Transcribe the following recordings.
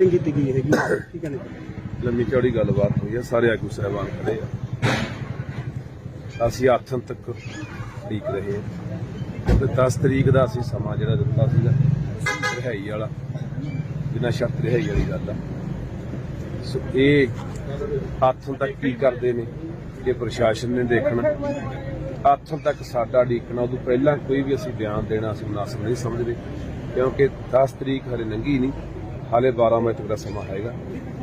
Meeting ਕੀਤੀ ਗਈ ਹੈਗੀ। ਕੀ ਕਹਿਣਾ ਲੰਮੀ ਚੌੜੀ ਗੱਲਬਾਤ ਹੋਈ ਹੈ, ਸਾਰੇ ਆਗੂ ਸਹਿਬਾਨ ਖੜੇ ਆ। ਅਸੀਂ ਆਥਨ ਤੱਕ ਉਡੀਕ ਰਹੇ ਹਾਂ। ਤੇ 10 ਤਰੀਕ ਦਾ ਅਸੀਂ ਸਮਾਂ ਜਿਹੜਾ ਦਿੱਤਾ ਸੀਗਾ, ਰਿਹਾਈ ਵਾਲਾ, ਬਿਨਾਂ ਸ਼ਰਤ ਰਿਹਾਈ ਵਾਲੀ ਗੱਲ ਆ। ਸੋ ਇਹ ਆਥਨ ਤੱਕ ਕੀ ਕਰਦੇ ਨੇ, ਇਹ ਪ੍ਰਸ਼ਾਸਨ ਨੇ ਦੇਖਣਾ। ਆਥਨ ਤੱਕ ਸਾਡਾ ਉਡੀਕਣਾ, ਉਦੋਂ ਪਹਿਲਾਂ ਕੋਈ ਵੀ ਅਸੀਂ ਬਿਆਨ ਦੇਣਾ ਅਸੀਂ ਮੁਨਾਸਬ ਨਹੀਂ ਸਮਝਦੇ, ਕਿਉਂਕਿ 10 ਤਰੀਕ ਹਲੇ ਲੰਘੀ ਨਹੀਂ। ਹਾਲੇ 12 ਮਈ ਤੱਕ ਦਾ ਸਮਾਂ ਹੈਗਾ।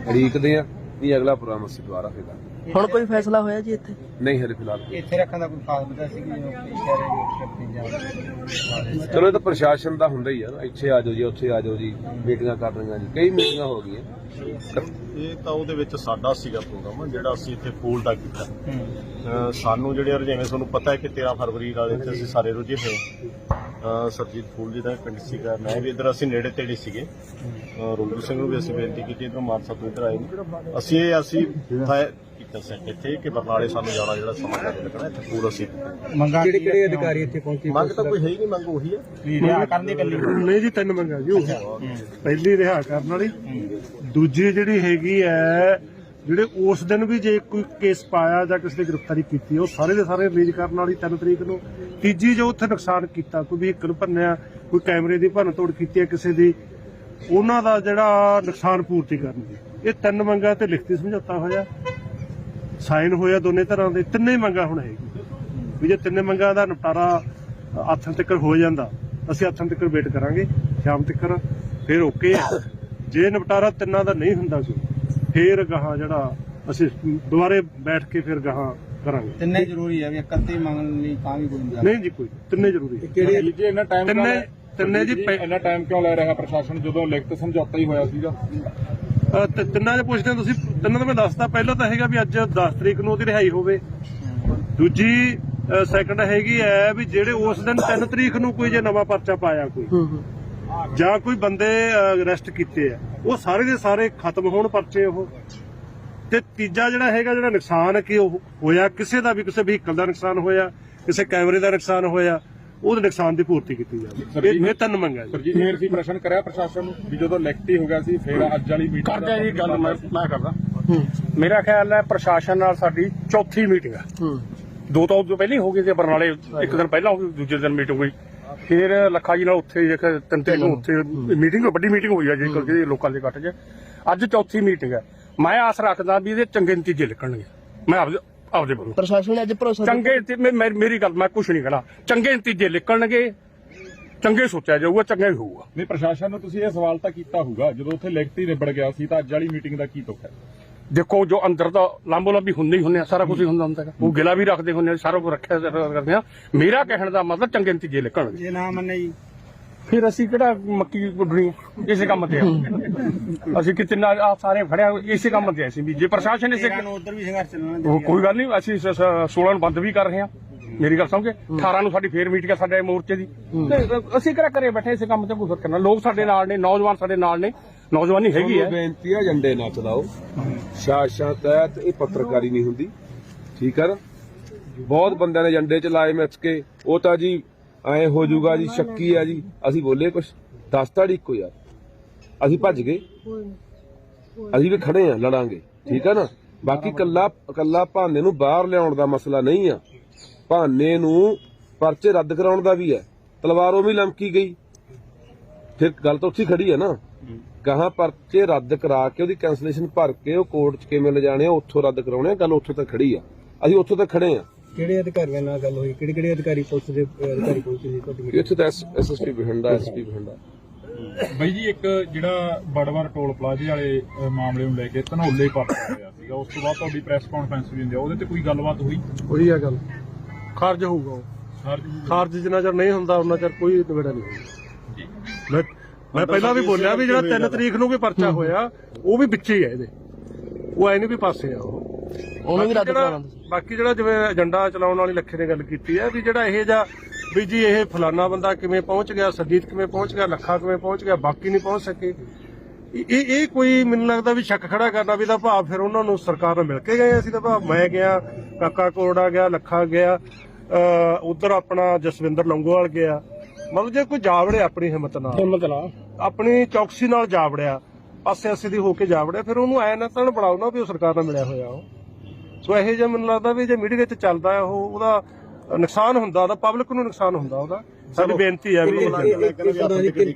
ਉਡੀਕਦੇ ਆ ਨਹੀਂ ਅਗਲਾ ਪ੍ਰੋਗਰਾਮ ਅਸੀਂ ਦੁਬਾਰਾ ਫੇਰ ਕਰਾਂਗੇ। ਹੁਣ ਕੋਈ ਫੈਸਲਾ ਹੋਇਆ ਜੀ ਇੱਥੇ? ਨਹੀਂ ਹਲੇ ਫਿਲਹਾਲ। ਇੱਥੇ ਰੱਖਣ ਦਾ ਕੋਈ ਖਾਸ ਵਜ੍ਹਾ ਸੀ ਕਿ ਸ਼ਹਿਰੇ ਦੇ ਸ਼ਕਤੀ ਚਲੋ ਇਹ ਤਾਂ ਪ੍ਰਸ਼ਾਸਨ ਦਾ ਹੁੰਦਾ ਹੀ ਆ ਨਾ। ਇੱਥੇ ਆ ਜਾਓ ਜੀ ਉੱਥੇ ਆ ਜਾਓ ਜੀ ਮੀਟਿੰਗਾਂ ਕਰ ਰਹੀਆਂ ਜੀ। ਕਈ ਮੀਟਿੰਗਾਂ ਹੋ ਗਈਆਂ। ਇਹ ਤਾਂ ਉਹਦੇ ਵਿੱਚ ਸਾਡਾ ਸੀਗਾ ਪ੍ਰੋਗਰਾਮ ਜਿਹੜਾ ਅਸੀਂ ਇੱਥੇ ਫੂਲ ਦਾ ਕੀਤਾ। ਅਹ ਸਾਨੂੰ ਜਿਹੜੇ ਰੁਝੇਵੇਂ ਤੁਹਾਨੂੰ ਪਤਾ ਹੈ ਕਿ 13 ਫਰਵਰੀ ਨਾਲ ਇੱਥੇ ਅਸੀਂ ਸਾਰੇ ਰੁਝੇ ਹੋਏ ਸਰਜੀਤ ਫੂਲ ਜੀ ਦਾ ਪਿੰਡ ਸੀਗਾ। ਮੈਂ ਵੀ ਇੱਧਰ ਅਸੀਂ ਨੇੜੇ ਤੇੜੇ ਸੀਗੇ। ਰੋਲੂ ਸਿੰਘ ਨੂੰ ਵੀ ਅਸੀਂ ਬੇਨਤੀ ਕੀਤੀ ਇੱਧਰ ਮਾਨਸਾ ਤੋਂ ਇੱਧਰ ਆਏ। ਨੇ ਅਸੀਂ ਇਹ ਅਸੀਂ ਕੀਤਾ ਸੈਟ ਇੱਥੇ ਕਿ ਬਰਨਾਲੇ ਸਾਨੂੰ ਜਾਣਾ ਜਿਹੜਾ ਸਮਾਂ ਲੱਗਣਾ ਇੱਥੇ ਫੂਲ ਅਸੀਂ ਮੰਗਾ ਕਿਹੜੇ ਕਿਹੜੇ ਅਧਿਕਾਰੀ ਇੱਥੇ ਪਹੁੰਚੇ? ਮੰਗ ਤਾਂ ਕੋਈ ਹੈ ਹੀ ਨਹੀਂ ਮੰਗ ਉਹੀ ਹੈ ਰਿਹਾ ਕਰਨ ਦੀ ਗੱਲੀ ਨਹੀਂ ਜੀ ਤਿੰਨ ਮੰਗਾਂ ਜੀ ਉਹ ਪਹਿਲੀ ਰਿਹਾ ਕਰਨ ਵਾਲੀ। ਦੂਜੀ ਜਿਹੜੀ ਹੈਗੀ ਹੈ ਜਿਹੜੇ ਉਸ ਦਿਨ ਵੀ ਜੇ ਕੋਈ ਕੇਸ ਪਾਇਆ ਜਾਂ ਕਿਸੇ ਦੀ ਗ੍ਰਿਫਤਾਰੀ ਕੀਤੀ, ਉਹ ਸਾਰੇ ਦੇ ਸਾਰੇ ਰਿਲੀਜ਼ ਕਰਨ ਵਾਲੀ 3 ਤਰੀਕ ਨੂੰ। ਤੀਜੀ ਜੋ ਉੱਥੇ ਨੁਕਸਾਨ ਕੀਤਾ, ਕੋਈ ਵਹੀਕਲ ਭੰਨਿਆ, ਕੋਈ ਕੈਮਰੇ ਦੀ ਭੰਨ ਤੋੜ ਕੀਤੀ ਹੈ ਕਿਸੇ ਦੀ, ਉਹਨਾਂ ਦਾ ਜਿਹੜਾ ਨੁਕਸਾਨ ਪੂਰਤੀ ਕਰਨ ਦੀ। ਇਹ ਤਿੰਨ ਮੰਗਾਂ ਤੇ ਲਿਖਤੀ ਸਮਝੌਤਾ ਹੋਇਆ। ਸਾਈਨ ਹੋਇਆ ਦੋਨੇ ਤਰ੍ਹਾਂ ਦੇ, ਤਿੰਨੇ ਮੰਗਾਂ ਹੁਣ ਹੈਗੀ ਵੀ ਜੇ ਤਿੰਨੇ ਮੰਗਾਂ ਦਾ ਨਿਪਟਾਰਾ ਆਥਣ ਤੱਕ ਹੋ ਜਾਂਦਾ, ਅਸੀਂ ਆਥਣ ਤੱਕ ਵੇਟ ਕਰਾਂਗੇ, ਸ਼ਾਮ ਤੱਕ ਫਿਰ ਓਕੇ ਜੇ ਨਿਪਟਾਰਾ ਤਿੰਨਾਂ ਦਾ ਨਹੀਂ ਹੁੰਦਾ ਕੋਈ ਫਿਰ ਗਾਹਾਂ ਜਿਹੜਾ ਅਸੀਂ ਦੁਬਾਰੇ ਬੈਠ ਕੇ ਫਿਰ ਗਾਹਾਂ ਕਰਾਂਗੇ। ਤਿੰਨੇ ਜ਼ਰੂਰੀ ਹੈ ਵੀ ਇਕੱਤੀ ਮੰਗਣ ਲਈ ਤਾਂ ਵੀ ਕੋਈ ਨਹੀਂ ਨਹੀਂ ਜੀ ਕੋਈ ਤਿੰਨੇ ਜ਼ਰੂਰੀ ਹੈ ਕਿਹੜੇ ਜੀ ਇੰਨਾ ਟਾਈਮ ਤਿੰਨੇ ਤਿੰਨੇ ਜੀ ਇੰਨਾ ਟਾਈਮ ਕਿਉਂ ਲੈ ਰਿਹਾ ਪ੍ਰਸ਼ਾਸਨ? ਜਦੋਂ ਲਿਖਤ ਸਮਝੌਤਾ ਹੀ ਹੋਇਆ ਸੀਗਾ। ਤ- ਤਿੰਨਾਂ ਦੇ ਪੁੱਛਦੇ ਤੁਸੀਂ। ਤਿੰਨਾਂ ਦਾ ਮੈਂ ਦੱਸਦਾ ਪਹਿਲਾਂ ਤਾਂ ਹੈਗਾ ਵੀ ਅੱਜ 10 ਤਰੀਕ ਨੂੰ ਉਹਦੀ ਰਿਹਾਈ ਹੋਵੇ। ਦੂਜੀ ਸੈਕੰਡ ਹੈਗੀ ਹੈ ਵੀ ਜਿਹੜੇ ਉਸ ਦਿਨ 3 ਤਰੀਕ ਨੂੰ ਕੋਈ ਜੇ ਨਵਾਂ ਪਰਚਾ ਪਾਇਆ ਕੋਈ। ਜਾਂ ਕੋਈ ਬੰਦੇ ਅਰੈਸਟ ਕੀਤੇ ਆ ਉਹ ਸਾਰੇ ਦੇ ਸਾਰੇ ਖਤਮ ਹੋਣ ਪਰਚੇ ਉਹ। ਤੇ ਤੀਜਾ ਜਿਹੜਾ ਹੈਗਾ ਜਿਹੜਾ ਨੁਕਸਾਨ ਕਿ ਉਹ ਹੋਇਆ ਕਿਸੇ ਦਾ ਵੀ ਕਿਸੇ ਵਹੀਕਲ ਦਾ ਨੁਕਸਾਨ ਹੋਇਆ ਕਿਸੇ ਕੈਮਰੇ ਦਾ ਨੁਕਸਾਨ ਹੋਇਆ ਉਹਦੇ ਨੁਕਸਾਨ ਦੀ ਪੂਰਤੀ ਕੀਤੀ ਜਾਵੇ ਇਹ ਇਹ ਤਿੰਨ ਮੰਗਾਂ ਜੀ। ਸਰਜੀਤ ਫੇਰ ਸੀ ਪ੍ਰਸ਼ਨ ਕਰਿਆ ਪ੍ਰਸ਼ਾਸਨ ਨੂੰ ਵੀ ਜਦੋਂ ਲਿਖਤੀ ਹੋ ਗਿਆ ਸੀ ਫੇਰ ਅੱਜ ਵਾਲੀ ਮੀਟਿੰਗ ਕਰਦੇ ਜੀ ਗੱਲ ਮੈਂ ਮੈਂ ਕਰਦਾ। ਮੇਰਾ ਖਿਆਲ ਹੈ ਪ੍ਰਸ਼ਾਸਨ ਨਾਲ ਸਾਡੀ ਚੌਥੀ ਮੀਟਿੰਗ ਹੈ। ਦੋ ਤਾਂ ਉਦੋਂ ਪਹਿਲਾਂ ਹੀ ਹੋ ਗਈ ਸੀ ਬਰਨਾਲੇ ਇੱਕ ਦਿਨ ਪਹਿਲਾਂ ਹੋ ਗਈ ਦੂਜੇ ਦਿਨ ਮੀਟਿੰਗ ਹੋਈ। ਫਿਰ ਲੱਖਾ ਜੀ ਨਾਲ ਉੱਥੇ ਜੇ ਤਿੰਨ ਤਿੰਨ ਨੂੰ ਉੱਥੇ ਮੀਟਿੰਗ ਵੱਡੀ ਮੀਟਿੰਗ ਹੋਈ ਹੈ ਜੇ ਕਿਉਂਕਿ ਲੋਕਾਂ ਦੇ ਇਕੱਠ 'ਚ। ਅੱਜ ਚੌਥੀ ਮੀਟਿੰਗ ਹੈ ਮੈਂ ਆਸ ਰੱਖਦਾ ਵੀ ਇਹਦੇ ਚੰਗੇ ਨਤੀਜੇ ਨਿਕਲਣਗੇ। ਮੈਂ ਆਪਦੇ ਆਪਦੇ ਵੱਲੋਂ। ਪ੍ਰਸ਼ਾਸਨ ਨੇ ਅੱਜ ਭਰੋਸਾ ਚੰਗੇ ਮੇਰੀ ਗੱਲ ਮੈਂ ਕੁਝ ਨਹੀਂ ਕਹਣਾ। ਚੰਗੇ ਨਤੀਜੇ ਨਿਕਲਣਗੇ ਚੰਗੇ ਸੋਚਿਆ ਜਾਊਗਾ ਚੰਗਾ ਹੀ ਹੋਊਗਾ। ਨਹੀਂ ਪ੍ਰਸ਼ਾਸਨ ਨੂੰ ਤੁਸੀਂ ਇਹ ਸਵਾਲ ਤਾਂ ਕੀਤਾ ਹੋਊਗਾ। ਜਦੋਂ ਉੱਥੇ ਲਿਖਤੀ ਨਿਬੜ ਗਿਆ ਸੀ ਤਾਂ ਅੱਜ ਵਾਲੀ ਮੀਟਿੰਗ ਦਾ ਕੀ ਤੁਕ ਹੈ? ਦੇਖੋ ਜੋ ਅੰਦਰ ਦਾ ਲਾਂਬੋ ਲਾਂਬੀ ਹੁੰਦੇ ਹੀ ਹੁੰਦੇ ਆ ਸਾਰਾ ਕੁਝ ਹੀ ਹੁੰਦਾ ਹੁੰਦਾ ਹੈਗਾ। ਉਹ ਗਿਲਾ ਵੀ ਰੱਖਦੇ ਹੁੰਦੇ ਆ ਸਾਰਾ ਕੁਝ ਰੱਖਿਆ ਕਰਦੇ ਆ। ਮੇਰਾ ਕਹਿਣ ਦਾ ਮਤਲਬ ਚੰਗੇ ਨਤੀਜੇ ਨਿਕਲਣਗੇ ਜੇ ਨਾ ਮੰਨੇ ਜੀ। ਫਿਰ ਅਸੀਂ ਕਿਹੜਾ ਮੱਕੀ ਗੁੱਡਣੀ ਆ? ਇਸੇ ਕੰਮ ਤੇ ਆ। ਅਸੀਂ ਕਿਤੇ ਨਾ ਆ ਸਾਰੇ ਖੜਿਆ ਇਸੇ ਕੰਮ ਤੇ ਆ ਅਸੀਂ ਵੀ। ਜੇ ਪ੍ਰਸ਼ਾਸਨ ਇਸੇ ਤੇਰਾਂ ਨੂੰ ਉਧਰ ਵੀ ਸੰਘਰਸ਼ ਚੱਲਣਾ ਉਹ ਕੋਈ ਗੱਲ ਨਹੀਂ ਅਸੀਂ ਸ- ਸ- 16 ਨੂੰ ਬੰਦ ਵੀ ਕਰ ਰਹੇ ਹਾਂ ਮੇਰੀ ਗੱਲ ਸਮਝੇ? 18 ਨੂੰ ਸਾਡੀ ਫੇਰ ਮੀਟਿੰਗ ਹੈ ਸਾਡੇ ਮੋਰਚੇ ਦੀ। ਤੇ ਅਸੀਂ ਕਿਹੜਾ ਕਰੇ ਬੈਠੇ ਇਸੇ ਕੰਮ ਤੇ ਕੋਈ ਫ਼ਰਕ ਨਾ। ਲੋਕ ਸਾਡੇ ਨਾਲ ਨੇ ਨੌਜਵਾਨ ਸਾਡੇ ਨਾਲ ਨੇ। ਨੌਜਵਾਨੀ ਹੈਗੀ ਤੁਹਾਨੂੰ ਬੇਨਤੀ ਆ ਏਜੰਡੇ ਨਾ ਚਲਾਓ। ਸ਼ਾਸ਼ਾਂ ਤਹਿਤ ਇਹ ਪੱਤਰਕਾਰੀ ਨਹੀਂ ਹੁੰਦੀ। ਠੀਕ ਹੈ ਨਾ? ਬਹੁਤ ਬੰਦਿਆਂ ਨੇ ਏਜੰਡੇ ਚ ਲਾਏ ਮਿੱਥ ਕੇ। ਉਹ ਤਾਂ ਜੀ ਐ ਹੋ ਜਾਊਗਾ ਜੀ, ਸ਼ੱਕੀ ਆ ਜੀ। ਅਸੀਂ ਬੋਲੇ ਕੁਛ। ਦੱਸਤਾ ਢੀ ਇੱਕੋ ਯਾਰ। ਅਸੀਂ ਭੱਜ ਗਏ। ਅਸੀਂ ਵੀ ਖੜੇ ਆ, ਲੜਾਂਗੇ। ਠੀਕ ਹੈ ਨਾ? ਬਾਕੀ ਕੱਲਾ ਕੱਲਾ ਭਾਨੇ ਨੂੰ ਬਾਹਰ ਲਿਆਉਣ ਦਾ ਮਸਲਾ ਨਹੀਂ ਆ। ਭਾਨੇ ਨੂੰ ਪਰਚੇ ਰੱਦ ਕਰਾਉਣ ਦਾ ਵੀ ਹੈ। ਤਲਵਾਰ ਉਹ ਵੀ ਲਮਕੀ ਗਈ। ਫਿਰ ਗੱਲ ਤਾਂ ਉੱਥੇ ਖੜੀ ਹੈ ਨਾ। ਗਾਹਾਂ ਪਰਚੇ ਰੱਦ ਕਰਾ ਕੇ ਉਹਦੀ ਕੈਂਸਲੇਸ਼ਨ ਭਰ ਕੇ ਉਹ ਕੋਰਟ 'ਚ ਕਿਵੇਂ ਲਿਜਾਣੇ ਆ ਉੱਥੋਂ ਰੱਦ ਕਰਾਉਣੇ ਆ ਗੱਲ ਉੱਥੋਂ ਤੱਕ ਖੜੀ ਆ। ਅਸੀਂ ਉੱਥੋਂ ਤੱਕ ਖੜੇ ਆ। ਕਿਹੜੇ ਅਧਿਕਾਰੀਆਂ ਨਾਲ ਗੱਲ ਹੋਈ? ਕਿਹੜੇ ਕਿਹੜੇ ਅਧਿਕਾਰੀ ਪੁਲਿਸ ਦੇ ਅਧਿਕਾਰੀ ਪਹੁੰਚੇ ਸੀ ਤੁਹਾਡੀ meeting? ਇੱਥੇ ਤਾਂ ਐਸਐਸਪੀ ਬਠਿੰਡਾ ਐਸਪੀ ਬਠਿੰਡਾ। ਬਈ ਜੀ ਇੱਕ ਜਿਹੜਾ ਬੜਵਰ ਟੋਲ ਪਲਾਜ਼ੇ ਵਾਲੇ ਅ, ਮਾਮਲੇ ਨੂੰ ਲੈ ਕੇ ਧਨੌਲੇ ਪਰਚਾ ਹੋਇਆ ਸੀਗਾ ਉਸ ਤੋਂ ਬਾਅਦ ਤੁਹਾਡੀ ਪ੍ਰੈਸ ਕਾਨਫਰੰਸ ਵੀ ਹੁੰਦੀ ਆ ਉਹਦੇ ਤੇ ਕੋਈ ਗੱਲਬਾਤ ਹੋਈ? ਉਹੀ ਆ ਗੱਲ। ਖਾਰਜ ਹੋਊਗਾ ਉਹ। ਸਰ ਖਾਰਜ ਜਿੰਨਾ ਚਿਰ ਨਹੀਂ ਹੁੰਦਾ ਉਹਨਾਂ ਚਿਰ ਕੋਈ ਨਿਬੇੜਾ ਨਹੀਂ ਹੋਊਗਾ। ਮੈਂ ਮੈਂ ਪਹਿਲਾਂ ਵੀ ਬੋਲਿਆ ਵੀ ਜਿਹੜਾ 3 ਤਰੀਕ ਨੂੰ ਕੋਈ ਪਰਚਾ ਹੋਇਆ ਉਹ ਵੀ ਵਿੱਚ ਹੀ ਹੈ ਇਹਦੇ। ਉਹ ਐ ਨਹੀਂ ਵੀ ਪਾਸੇ ਆ ਉਹ। ਉਹਨੂੰ ਵੀ ਰੱਦ ਕਰਾਉਣਾ ਬਾਕੀ ਜਿਹੜਾ ਜਿਵੇਂ ਏਜੰਡਾ ਚਲਾਉਣ ਵਾਲੀ ਲੱਖੇ ਨੇ ਗੱਲ ਕੀਤੀ ਹੈ ਵੀ ਜਿਹੜਾ ਇਹ ਜਾਂ ਵੀ ਜੀ ਇਹ ਫਲਾਨਾ ਬੰਦਾ ਕਿਵੇਂ ਪਹੁੰਚ ਗਿਆ ਸਰਜੀਤ ਕਿਵੇਂ ਪਹੁੰਚ ਗਿਆ ਲੱਖਾ ਕਿਵੇਂ ਪਹੁੰਚ ਗਿਆ ਬਾਕੀ ਨਹੀਂ ਪਹੁੰਚ ਸਕੇ। ਇਹ ਇਹ ਕੋਈ ਮੈਨੂੰ ਲੱਗਦਾ ਵੀ ਸ਼ੱਕ ਖੜਾ ਕਰਨਾ ਵੀ ਦਾ ਭਾਵ ਫਿਰ ਉਹਨਾਂ ਨੂੰ ਸਰਕਾਰ ਨਾਲ ਮਿਲ ਕੇ ਗਏ ਅਸੀਂ ਤਾਂ ਭਾਵ ਮੈਂ ਗਿਆ ਕਾਕਾ ਕੋਰੜਾ ਗਿਆ ਲੱਖਾ ਗਿਆ ਉਧਰ ਆਪਣਾ ਜਸਵਿੰਦਰ ਲੰਗੋਵਾਲ ਗਿਆ। ਮਤਲਬ ਜੇ ਕੋਈ ਜਾਵੜੇ ਆਪਣੀ ਹਿੰਮਤ ਨਾਲ। ਹਿੰਮਤ ਨਾਲ। ਆਪਣੀ ਚੌਕਸੀ ਨਾਲ ਜਾਵੜਿਆ ਪਾਸੇ ਆਸੇ ਦੀ ਹੋ ਕੇ ਜਾ ਵੜਿਆ ਫਿਰ ਉਹਨੂੰ ਐ ਨਾ ਤਾਂ ਬਣਾਓ ਨਾ ਵੀ ਉਹ ਸਰਕਾਰ ਨਾਲ ਮਿਲਿਆ ਹੋਇਆ ਉਹ। ਸੋ ਇਹੋ ਜਿਹਾ ਮੈਨੂੰ ਲੱਗਦਾ ਵੀ ਜੇ ਮੀਡੀਆ 'ਚ ਚੱਲਦਾ ਹੈ ਉਹ ਉਹਦਾ ਨੁਕਸਾਨ ਹੁੰਦਾ ਉਹਦਾ ਪਬਲਿਕ ਨੂੰ ਨੁਕਸਾਨ ਹੁੰਦਾ ਉਹਦਾ। ਸਾਡੀ ਬੇਨਤੀ ਹੈ ਵੀ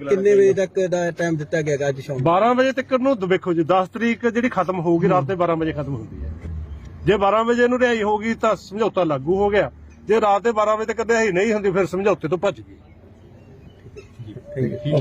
ਕਿੰਨੇ ਵਜੇ ਤੱਕ ਦਾ ਟਾਈਮ ਦਿੱਤਾ ਗਿਆ ਗਾ ਅੱਜ ਸ਼ਾਮ? 12 ਵਜੇ ਤੱਕ ਨੂੰ ਦੇਖੋ ਜੀ 10 ਤਰੀਕ ਜਿਹੜੀ ਖਤਮ ਹੋਊਗੀ ਰਾਤ ਦੇ 12 ਵਜੇ ਖਤਮ ਹੁੰਦੀ ਹੈ। ਜੇ 12 ਵਜੇ ਨੂੰ ਰਿਹਾਈ ਹੋਗੀ ਤਾਂ ਸਮਝੌਤਾ ਲਾਗੂ ਹੋ ਗਿਆ। ਜੇ ਰਾਤ ਦੇ 12 ਵਜੇ ਤੱਕ ਰਿਹਾਈ ਨਹੀਂ ਹੁੰਦੀ ਫਿਰ ਸਮਝੌਤੇ ਤੋਂ ਭੱਜ ਗਈ। Thank you.